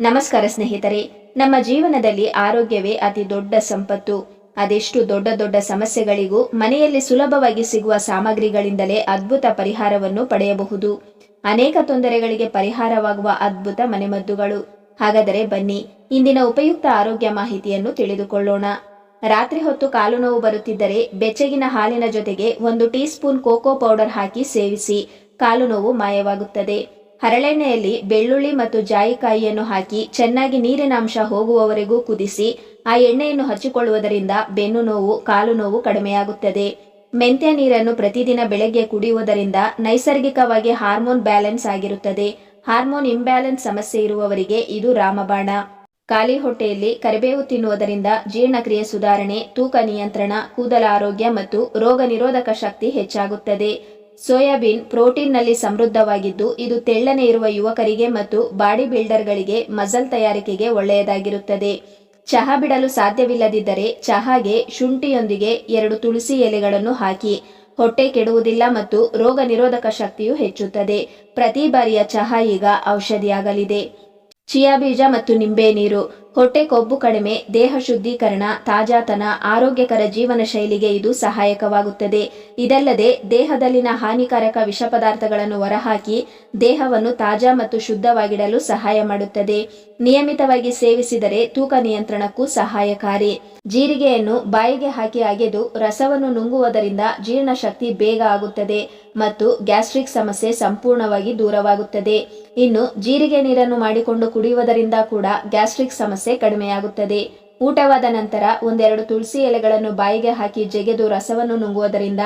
ನಮಸ್ಕಾರ ಸ್ನೇಹಿತರೆ, ನಮ್ಮ ಜೀವನದಲ್ಲಿ ಆರೋಗ್ಯವೇ ಅತಿ ದೊಡ್ಡ ಸಂಪತ್ತು. ಅದೆಷ್ಟು ದೊಡ್ಡ ದೊಡ್ಡ ಸಮಸ್ಯೆಗಳಿಗೂ ಮನೆಯಲ್ಲಿ ಸುಲಭವಾಗಿ ಸಿಗುವ ಸಾಮಗ್ರಿಗಳಿಂದಲೇ ಅದ್ಭುತ ಪರಿಹಾರವನ್ನು ಪಡೆಯಬಹುದು. ಅನೇಕ ತೊಂದರೆಗಳಿಗೆ ಪರಿಹಾರವಾಗುವ ಅದ್ಭುತ ಮನೆಮದ್ದುಗಳು. ಹಾಗಾದರೆ ಬನ್ನಿ, ಇಂದಿನ ಉಪಯುಕ್ತ ಆರೋಗ್ಯ ಮಾಹಿತಿಯನ್ನು ತಿಳಿದುಕೊಳ್ಳೋಣ. ರಾತ್ರಿ ಹೊತ್ತು ಕಾಲು ನೋವು ಬರುತ್ತಿದ್ದರೆ ಬೆಚ್ಚಗಿನ ಹಾಲಿನ ಜೊತೆಗೆ ಒಂದು ಟೀ ಸ್ಪೂನ್ ಕೋಕೋ ಪೌಡರ್ ಹಾಕಿ ಸೇವಿಸಿ, ಕಾಲು ನೋವು ಮಾಯವಾಗುತ್ತದೆ. ಹರಳೆಣ್ಣೆಯಲ್ಲಿ ಬೆಳ್ಳುಳ್ಳಿ ಮತ್ತು ಜಾಯಿಕಾಯಿಯನ್ನು ಹಾಕಿ ಚೆನ್ನಾಗಿ ನೀರಿನ ಅಂಶ ಹೋಗುವವರೆಗೂ ಕುದಿಸಿ, ಆ ಎಣ್ಣೆಯನ್ನು ಹಚ್ಚಿಕೊಳ್ಳುವುದರಿಂದ ಬೆನ್ನು ನೋವು, ಕಾಲು ನೋವು ಕಡಿಮೆಯಾಗುತ್ತದೆ. ಮೆಂತ್ಯ ನೀರನ್ನು ಪ್ರತಿದಿನ ಬೆಳಗ್ಗೆ ಕುಡಿಯುವುದರಿಂದ ನೈಸರ್ಗಿಕವಾಗಿ ಹಾರ್ಮೋನ್ ಬ್ಯಾಲೆನ್ಸ್ ಆಗಿರುತ್ತದೆ. ಹಾರ್ಮೋನ್ ಇಂಬ್ಯಾಲೆನ್ಸ್ ಸಮಸ್ಯೆ ಇರುವವರಿಗೆ ಇದು ರಾಮಬಾಣ. ಖಾಲಿ ಹೊಟ್ಟೆಯಲ್ಲಿ ಕರಿಬೇವು ತಿನ್ನುವುದರಿಂದ ಜೀರ್ಣಕ್ರಿಯೆ ಸುಧಾರಣೆ, ತೂಕ ನಿಯಂತ್ರಣ, ಕೂದಲ ಆರೋಗ್ಯ ಮತ್ತು ರೋಗ ನಿರೋಧಕ ಶಕ್ತಿ ಹೆಚ್ಚಾಗುತ್ತದೆ. ಸೋಯಾಬೀನ್ ಪ್ರೋಟೀನ್ನಲ್ಲಿ ಸಮೃದ್ಧವಾಗಿದ್ದು, ಇದು ತೆಳ್ಳನೆ ಇರುವ ಯುವಕರಿಗೆ ಮತ್ತು ಬಾಡಿ ಬಿಲ್ಡರ್ಗಳಿಗೆ ಮಜಲ್ ತಯಾರಿಕೆಗೆ ಒಳ್ಳೆಯದಾಗಿರುತ್ತದೆ. ಚಹಾ ಬಿಡಲು ಸಾಧ್ಯವಿಲ್ಲದಿದ್ದರೆ ಚಹಾಗೆ ಶುಂಠಿಯೊಂದಿಗೆ ಎರಡು ತುಳಸಿ ಎಲೆಗಳನ್ನು ಹಾಕಿ, ಹೊಟ್ಟೆ ಕೆಡುವುದಿಲ್ಲ ಮತ್ತು ರೋಗ ನಿರೋಧಕ ಶಕ್ತಿಯು ಹೆಚ್ಚುತ್ತದೆ. ಪ್ರತಿ ಬಾರಿಯ ಚಹಾ ಈಗ ಔಷಧಿಯಾಗಲಿದೆ. ಚಿಯಾ ಬೀಜ ಮತ್ತು ನಿಂಬೆ ನೀರು. ಹೊಟ್ಟೆ ಕೊಬ್ಬು ಕಡಿಮೆ, ದೇಹ ಶುದ್ಧೀಕರಣ, ತಾಜಾತನ, ಆರೋಗ್ಯಕರ ಜೀವನ ಶೈಲಿಗೆ ಇದು ಸಹಾಯಕವಾಗುತ್ತದೆ. ಇದಲ್ಲದೆ, ದೇಹದಲ್ಲಿನ ಹಾನಿಕಾರಕ ವಿಷ ಪದಾರ್ಥಗಳನ್ನು ಹೊರಹಾಕಿ ದೇಹವನ್ನು ತಾಜಾ ಮತ್ತು ಶುದ್ಧವಾಗಿಡಲು ಸಹಾಯ ಮಾಡುತ್ತದೆ. ನಿಯಮಿತವಾಗಿ ಸೇವಿಸಿದರೆ ತೂಕ ನಿಯಂತ್ರಣಕ್ಕೂ ಸಹಾಯಕಾರಿ. ಜೀರಿಗೆಯನ್ನು ಬಾಯಿಗೆ ಹಾಕಿ ಅಗೆದು ರಸವನ್ನು ನುಂಗುವುದರಿಂದ ಜೀರ್ಣಶಕ್ತಿ ಬೇಗ ಆಗುತ್ತದೆ ಮತ್ತು ಗ್ಯಾಸ್ಟ್ರಿಕ್ ಸಮಸ್ಯೆ ಸಂಪೂರ್ಣವಾಗಿ ದೂರವಾಗುತ್ತದೆ. ಇನ್ನು ಜೀರಿಗೆ ನೀರನ್ನು ಮಾಡಿಕೊಂಡು ಕುಡಿಯುವುದರಿಂದ ಕೂಡ ಗ್ಯಾಸ್ಟ್ರಿಕ್ ಸಮಸ್ಯೆ ಕಡಿಮೆಯಾಗುತ್ತದೆ. ಊಟವಾದ ನಂತರ ಒಂದೆರಡು ತುಳಸಿ ಎಲೆಗಳನ್ನು ಬಾಯಿಗೆ ಹಾಕಿ ಜಗೆದು ರಸವನ್ನು ನುಂಗುವುದರಿಂದ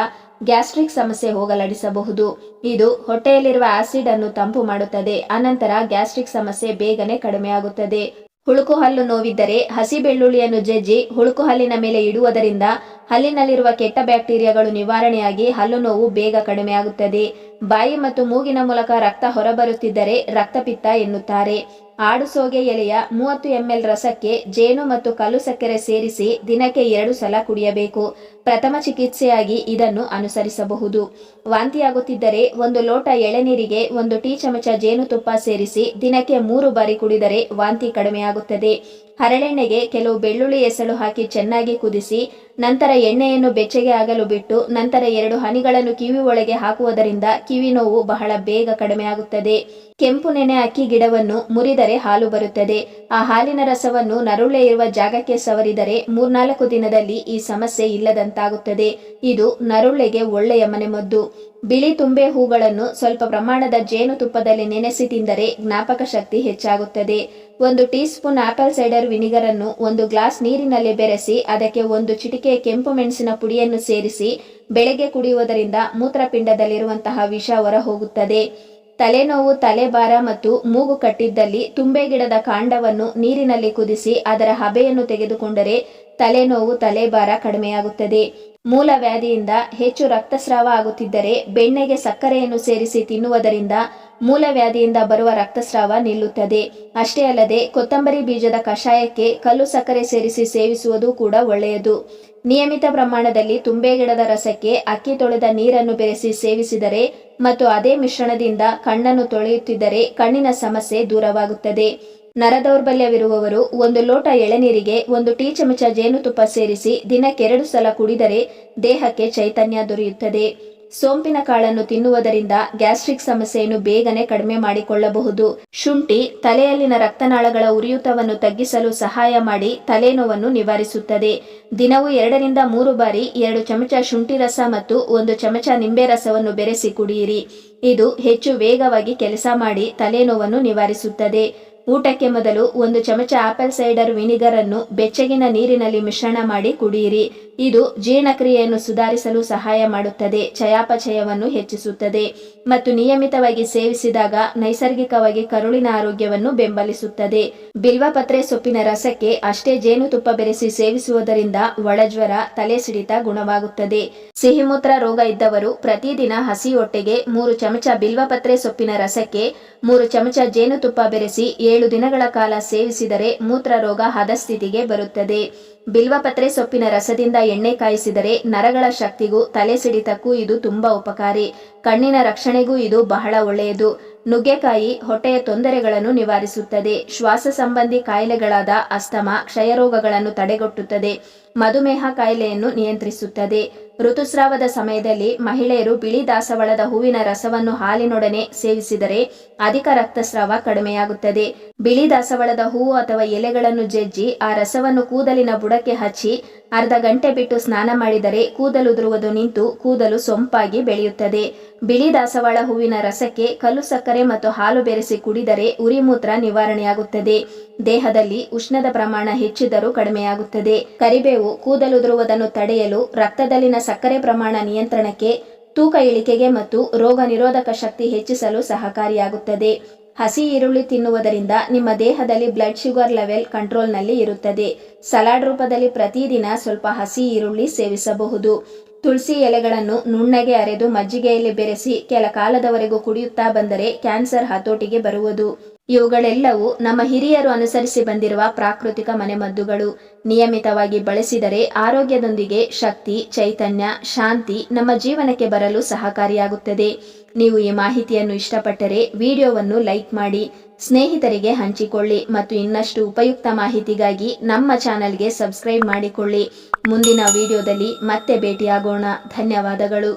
ಗ್ಯಾಸ್ಟ್ರಿಕ್ ಸಮಸ್ಯೆ ಹೋಗಲಾಡಿಸಬಹುದು. ಇದು ಹೊಟ್ಟೆಯಲ್ಲಿರುವ ಆಸಿಡ್ ಅನ್ನು ತಂಪು ಮಾಡುತ್ತದೆ. ಅನಂತರ ಗ್ಯಾಸ್ಟ್ರಿಕ್ ಸಮಸ್ಯೆ ಬೇಗನೆ ಕಡಿಮೆಯಾಗುತ್ತದೆ. ಹುಳುಕು ಹಲ್ಲು ನೋವಿದ್ದರೆ ಹಸಿ ಬೆಳ್ಳುಳ್ಳಿಯನ್ನು ಜಜ್ಜಿ ಹುಳುಕು ಹಲ್ಲಿನ ಮೇಲೆ ಇಡುವುದರಿಂದ ಹಲ್ಲಿನಲ್ಲಿರುವ ಕೆಟ್ಟ ಬ್ಯಾಕ್ಟೀರಿಯಾಗಳು ನಿವಾರಣೆಯಾಗಿ ಹಲ್ಲು ನೋವು ಬೇಗ ಕಡಿಮೆಯಾಗುತ್ತದೆ. ಬಾಯಿ ಮತ್ತು ಮೂಗಿನ ಮೂಲಕ ರಕ್ತ ಹೊರಬರುತ್ತಿದ್ದರೆ ರಕ್ತಪಿತ್ತ ಎನ್ನುತ್ತಾರೆ. ಆಡು ಸೋಗೆ ಎಲೆಯ ಮೂವತ್ತು ಎಂಎಲ್ ರಸಕ್ಕೆ ಜೇನು ಮತ್ತು ಕಲ್ಲು ಸಕ್ಕರೆ ಸೇರಿಸಿ ದಿನಕ್ಕೆ ಎರಡು ಸಲ ಕುಡಿಯಬೇಕು. ಪ್ರಥಮ ಚಿಕಿತ್ಸೆಯಾಗಿ ಇದನ್ನು ಅನುಸರಿಸಬಹುದು. ವಾಂತಿಯಾಗುತ್ತಿದ್ದರೆ ಒಂದು ಲೋಟ ಎಳೆನೀರಿಗೆ ಒಂದು ಟೀ ಚಮಚ ಜೇನುತುಪ್ಪ ಸೇರಿಸಿ ದಿನಕ್ಕೆ ಮೂರು ಬಾರಿ ಕುಡಿದರೆ ವಾಂತಿ ಕಡಿಮೆಯಾಗುತ್ತದೆ. ಹರಳೆಣ್ಣೆಗೆ ಕೆಲವು ಬೆಳ್ಳುಳ್ಳಿ ಎಸಳು ಹಾಕಿ ಚೆನ್ನಾಗಿ ಕುದಿಸಿ, ನಂತರ ಎಣ್ಣೆಯನ್ನು ಬೆಚ್ಚಗೆ ಆಗಲು ಬಿಟ್ಟು, ನಂತರ ಎರಡು ಹನಿಗಳನ್ನು ಕಿವಿ ಒಳಗೆ ಹಾಕುವುದರಿಂದ ಕಿವಿ ನೋವು ಬಹಳ ಬೇಗ ಕಡಿಮೆಯಾಗುತ್ತದೆ ಕೆಂಪು ನೆನೆ ಅಕ್ಕಿ ಗಿಡವನ್ನು ಮುರಿದರೆ ಹಾಲು ಬರುತ್ತದೆ. ಆ ಹಾಲಿನ ರಸವನ್ನು ನರುಳೆ ಇರುವ ಜಾಗಕ್ಕೆ ಸವರಿದರೆ ಮೂರ್ನಾಲ್ಕು ದಿನದಲ್ಲಿ ಈ ಸಮಸ್ಯೆ ಇಲ್ಲದಂತಾಗುತ್ತದೆ. ಇದು ನರುಳೆಗೆ ಒಳ್ಳೆಯ ಮನೆಮದ್ದು. ಬಿಳಿ ತುಂಬೆ ಹೂಗಳನ್ನು ಸ್ವಲ್ಪ ಪ್ರಮಾಣದ ಜೇನುತುಪ್ಪದಲ್ಲಿ ನೆನೆಸಿ ತಿಂದರೆ ಜ್ಞಾಪಕ ಶಕ್ತಿ ಹೆಚ್ಚಾಗುತ್ತದೆ. ಒಂದು teaspoon apple cider vinegar ಅನ್ನು ಒಂದು ಗ್ಲಾಸ್ ನೀರಿನಲ್ಲಿ ಬೆರೆಸಿ, ಅದಕ್ಕೆ ಒಂದು ಚಿಟಿಕೆ ಕೆಂಪು ಮೆಣಸಿನ ಪುಡಿಯನ್ನು ಸೇರಿಸಿ ಬೆಳಗ್ಗೆ ಕುಡಿಯುವುದರಿಂದ ಮೂತ್ರಪಿಂಡದಲ್ಲಿರುವಂತಹ ವಿಷ ಹೊರ ಹೋಗುತ್ತದೆ ತಲೆನೋವು, ತಲೆಭಾರ ಮತ್ತು ಮೂಗು ಕಟ್ಟಿದ್ದಲ್ಲಿ ತುಂಬೆ ಗಿಡದ ಕಾಂಡವನ್ನು ನೀರಿನಲ್ಲಿ ಕುದಿಸಿ ಅದರ ಹಬೆಯನ್ನು ತೆಗೆದುಕೊಂಡರೆ ತಲೆನೋವು, ತಲೆಭಾರ ಕಡಿಮೆಯಾಗುತ್ತದೆ. ಮೂಲ ವ್ಯಾಧಿಯಿಂದ ಹೆಚ್ಚು ರಕ್ತಸ್ರಾವ ಆಗುತ್ತಿದ್ದರೆ ಬೆಣ್ಣೆಗೆ ಸಕ್ಕರೆಯನ್ನು ಸೇರಿಸಿ ತಿನ್ನುವುದರಿಂದ ಮೂಲ ವ್ಯಾಧಿಯಿಂದ ಬರುವ ರಕ್ತಸ್ರಾವ ನಿಲ್ಲುತ್ತದೆ. ಅಷ್ಟೇ ಅಲ್ಲದೆ ಕೊತ್ತಂಬರಿ ಬೀಜದ ಕಷಾಯಕ್ಕೆ ಕಲ್ಲು ಸಕ್ಕರೆ ಸೇರಿಸಿ ಸೇವಿಸುವುದು ಕೂಡ ಒಳ್ಳೆಯದು. ನಿಯಮಿತ ಪ್ರಮಾಣದಲ್ಲಿ ತುಂಬೆ ಗಿಡದ ರಸಕ್ಕೆ ಅಕ್ಕಿ ತೊಳೆದ ನೀರನ್ನು ಬೆರೆಸಿ ಸೇವಿಸಿದರೆ ಮತ್ತು ಅದೇ ಮಿಶ್ರಣದಿಂದ ಕಣ್ಣನ್ನು ತೊಳೆಯುತ್ತಿದ್ದರೆ ಕಣ್ಣಿನ ಸಮಸ್ಯೆ ದೂರವಾಗುತ್ತದೆ. ನರದೌರ್ಬಲ್ಯವಿರುವವರು ಒಂದು ಲೋಟ ಎಳೆನೀರಿಗೆ ಒಂದು ಟೀ ಚಮಚ ಜೇನುತುಪ್ಪ ಸೇರಿಸಿ ದಿನಕ್ಕೆರಡು ಸಲ ಕುಡಿದರೆ ದೇಹಕ್ಕೆ ಚೈತನ್ಯ ದೊರೆಯುತ್ತದೆ. ಸೋಂಪಿನ ಕಾಳನ್ನು ತಿನ್ನುವುದರಿಂದ ಗ್ಯಾಸ್ಟ್ರಿಕ್ ಸಮಸ್ಯೆಯನ್ನು ಬೇಗನೆ ಕಡಿಮೆ ಮಾಡಿಕೊಳ್ಳಬಹುದು. ಶುಂಠಿ ತಲೆಯಲ್ಲಿನ ರಕ್ತನಾಳಗಳ ಉರಿಯೂತವನ್ನು ತಗ್ಗಿಸಲು ಸಹಾಯ ಮಾಡಿ ತಲೆನೋವನ್ನು ನಿವಾರಿಸುತ್ತದೆ. ದಿನವೂ ಎರಡರಿಂದ ಮೂರು ಬಾರಿ ಎರಡು ಚಮಚ ಶುಂಠಿ ರಸ ಮತ್ತು ಒಂದು ಚಮಚ ನಿಂಬೆ ರಸವನ್ನು ಬೆರೆಸಿ ಕುಡಿಯಿರಿ. ಇದು ಹೆಚ್ಚು ವೇಗವಾಗಿ ಕೆಲಸ ಮಾಡಿ ತಲೆನೋವನ್ನು ನಿವಾರಿಸುತ್ತದೆ. ಊಟಕ್ಕೆ ಮೊದಲು ಒಂದು ಚಮಚ ಆಪಲ್ ಸೈಡರ್ ವಿನಿಗರ್ ಅನ್ನು ಬೆಚ್ಚಗಿನ ನೀರಿನಲ್ಲಿ ಮಿಶ್ರಣ ಮಾಡಿ ಕುಡಿಯಿರಿ ಇದು ಜೀರ್ಣಕ್ರಿಯೆಯನ್ನು ಸುಧಾರಿಸಲು ಸಹಾಯ ಮಾಡುತ್ತದೆ, ಚಯಾಪಚಯವನ್ನು ಹೆಚ್ಚಿಸುತ್ತದೆ ಮತ್ತು ನಿಯಮಿತವಾಗಿ ಸೇವಿಸಿದಾಗ ನೈಸರ್ಗಿಕವಾಗಿ ಕರುಳಿನ ಆರೋಗ್ಯವನ್ನು ಬೆಂಬಲಿಸುತ್ತದೆ. ಬಿಲ್ವಪತ್ರೆ ಸೊಪ್ಪಿನ ರಸಕ್ಕೆ ಅಷ್ಟೇ ಜೇನುತುಪ್ಪ ಬೆರೆಸಿ ಸೇವಿಸುವುದರಿಂದ ಒಳಜ್ವರ ತಲೆ ಸಿಡಿತ ಗುಣವಾಗುತ್ತದೆ. ಸಿಹಿಮೂತ್ರ ರೋಗ ಇದ್ದವರು ಪ್ರತಿದಿನ ಹಸಿ ಹೊಟ್ಟೆಗೆ ಮೂರು ಚಮಚ ಬಿಲ್ವಪತ್ರೆ ಸೊಪ್ಪಿನ ರಸಕ್ಕೆ ಮೂರು ಚಮಚ ಜೇನುತುಪ್ಪ ಬೆರೆಸಿ ಏಳು ದಿನಗಳ ಕಾಲ ಸೇವಿಸಿದರೆ ಮೂತ್ರ ರೋಗ ಹದಸ್ಥಿತಿಗೆ ಬರುತ್ತದೆ. ಬಿಲ್ವಪತ್ರೆ ಸೊಪ್ಪಿನ ರಸದಿಂದ ಎಣ್ಣೆ ಕಾಯಿಸಿದರೆ ನರಗಳ ಶಕ್ತಿಗೂ ತಲೆ ಸಿಡಿತಕ್ಕೂ ಇದು ತುಂಬಾ ಉಪಕಾರಿ. ಕಣ್ಣಿನ ರಕ್ಷಣೆಗೂ ಇದು ಬಹಳ ಒಳ್ಳೆಯದು. ನುಗ್ಗೆಕಾಯಿ ಹೊಟ್ಟೆಯ ತೊಂದರೆಗಳನ್ನು ನಿವಾರಿಸುತ್ತದೆ. ಶ್ವಾಸ ಸಂಬಂಧಿ ಕಾಯಿಲೆಗಳಾದ ಅಸ್ತಮ, ಕ್ಷಯರೋಗಗಳನ್ನು ತಡೆಗಟ್ಟುತ್ತದೆ. ಮಧುಮೇಹ ಕಾಯಿಲೆಯನ್ನು ನಿಯಂತ್ರಿಸುತ್ತದೆ. ಋತುಸ್ರಾವದ ಸಮಯದಲ್ಲಿ ಮಹಿಳೆಯರು ಬಿಳಿ ದಾಸವಾಳದ ಹೂವಿನ ರಸವನ್ನು ಹಾಲಿನೊಡನೆ ಸೇವಿಸಿದರೆ ಅಧಿಕ ರಕ್ತಸ್ರಾವ ಕಡಿಮೆಯಾಗುತ್ತದೆ. ಬಿಳಿ ದಾಸವಾಳದ ಹೂವು ಅಥವಾ ಎಲೆಗಳನ್ನು ಜಜ್ಜಿ ಆ ರಸವನ್ನು ಕೂದಲಿನ ಬುಡಕ್ಕೆ ಹಚ್ಚಿ ಅರ್ಧ ಗಂಟೆ ಬಿಟ್ಟು ಸ್ನಾನ ಮಾಡಿದರೆ ಕೂದಲು ಉದುರುವುದು ನಿಂತು ಕೂದಲು ಸೊಂಪಾಗಿ ಬೆಳೆಯುತ್ತದೆ. ಬಿಳಿ ದಾಸವಾಳ ಹೂವಿನ ರಸಕ್ಕೆ ಕಲ್ಲು ಸಕ್ಕರೆ ಮತ್ತು ಹಾಲು ಬೆರೆಸಿ ಕುಡಿದರೆ ಉರಿಮೂತ್ರ ನಿವಾರಣೆಯಾಗುತ್ತದೆ. ದೇಹದಲ್ಲಿ ಉಷ್ಣದ ಪ್ರಮಾಣ ಹೆಚ್ಚಿದರೂ ಕಡಿಮೆಯಾಗುತ್ತದೆ. ಕರಿಬೇವು ಕೂದಲು ಕೂದಲುದುರುವುದನ್ನು ತಡೆಯಲು ರಕ್ತದಲ್ಲಿನ ಸಕ್ಕರೆ ಪ್ರಮಾಣ ನಿಯಂತ್ರಣಕ್ಕೆ, ತೂಕ ಇಳಿಕೆಗೆ ಮತ್ತು ರೋಗ ನಿರೋಧಕ ಶಕ್ತಿ ಹೆಚ್ಚಿಸಲು ಸಹಕಾರಿಯಾಗುತ್ತದೆ. ಹಸಿ ಈರುಳ್ಳಿ ತಿನ್ನುವುದರಿಂದ ನಿಮ್ಮ ದೇಹದಲ್ಲಿ ಬ್ಲಡ್ ಶುಗರ್ ಲೆವೆಲ್ ಕಂಟ್ರೋಲ್ನಲ್ಲಿ ಇರುತ್ತದೆ. ಸಲಾಡ್ ರೂಪದಲ್ಲಿ ಪ್ರತಿದಿನ ಸ್ವಲ್ಪ ಹಸಿ ಈರುಳ್ಳಿ ಸೇವಿಸಬಹುದು. ತುಳಸಿ ಎಲೆಗಳನ್ನು ನುಣ್ಣಗೆ ಅರೆದು ಮಜ್ಜಿಗೆಯಲ್ಲಿ ಬೆರೆಸಿ ಕೆಲ ಕಾಲದವರೆಗೂ ಕುಡಿಯುತ್ತಾ ಬಂದರೆ ಕ್ಯಾನ್ಸರ್ ಹತೋಟಿಗೆ ಬರುವುದು. ಇವುಗಳೆಲ್ಲವೂ ನಮ್ಮ ಹಿರಿಯರು ಅನುಸರಿಸಿ ಬಂದಿರುವ ಪ್ರಾಕೃತಿಕ ಮನೆಮದ್ದುಗಳು. ನಿಯಮಿತವಾಗಿ ಬಳಸಿದರೆ ಆರೋಗ್ಯದೊಂದಿಗೆ ಶಕ್ತಿ, ಚೈತನ್ಯ, ಶಾಂತಿ ನಮ್ಮ ಜೀವನಕ್ಕೆ ಬರಲು ಸಹಕಾರಿಯಾಗುತ್ತದೆ. ನೀವು ಈ ಮಾಹಿತಿಯನ್ನು ಇಷ್ಟಪಟ್ಟರೆ ವಿಡಿಯೋವನ್ನು ಲೈಕ್ ಮಾಡಿ, ಸ್ನೇಹಿತರಿಗೆ ಹಂಚಿಕೊಳ್ಳಿ ಮತ್ತು ಇನ್ನಷ್ಟು ಉಪಯುಕ್ತ ಮಾಹಿತಿಗಾಗಿ ನಮ್ಮ ಚಾನಲ್ಗೆ ಸಬ್ಸ್ಕ್ರೈಬ್ ಮಾಡಿಕೊಳ್ಳಿ. ಮುಂದಿನ ವಿಡಿಯೋದಲ್ಲಿ ಮತ್ತೆ ಭೇಟಿಯಾಗೋಣ. ಧನ್ಯವಾದಗಳು.